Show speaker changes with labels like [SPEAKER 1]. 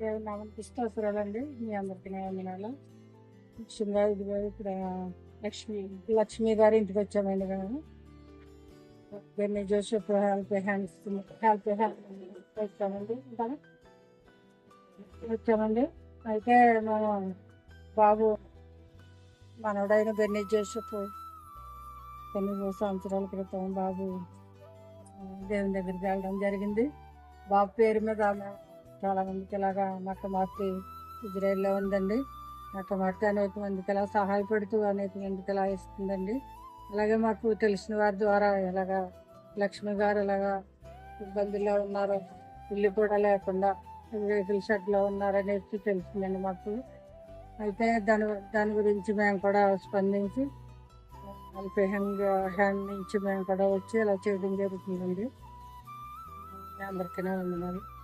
[SPEAKER 1] దేవుని నామం కృష్ణాసురాలండి మీ అందరికీ వందనాలు. ముఖ్యంగా ఇది ఇక్కడ లక్ష్మి లక్ష్మి గారి ఇంటికి వచ్చామండి మేము. Benny Joseph help hands help hand వచ్చామండి వచ్చామండి. అయితే మేము బాబు మనవడైన బెన్నీ జోసెఫ్ కొన్ని సంవత్సరాల క్రితం బాబు దేవుని దగ్గరికి వెళ్ళడం జరిగింది. బాబు పేరు మీద చాలామందికి చాలా మందికి ఇలాగా మక్క మార్చి ఇజ్రాయెల్లో ఉందండి. మక్క మార్చి అనేక మందికి ఇలా సహాయపడుతూ అనేక మందికి ఇలా ఇస్తుందండి. అలాగే మాకు తెలిసిన వారి ద్వారా ఇలాగా లక్ష్మి గారు ఇలాగా ఇబ్బందుల్లో ఉన్నారు. ఇల్లు కూడా లేకుండా వెహికల్ షెడ్లో ఉన్నారనేసి తెలిసిందండి మాకు. అయితే దాని దాని గురించి మేము కూడా స్పందించి హెల్ప్ హ్యాండ్ హ్యాండ్ నుంచి మేము కూడా వచ్చి ఇలా చేయడం జరుగుతుందండి. అందరికీ వందనాలు.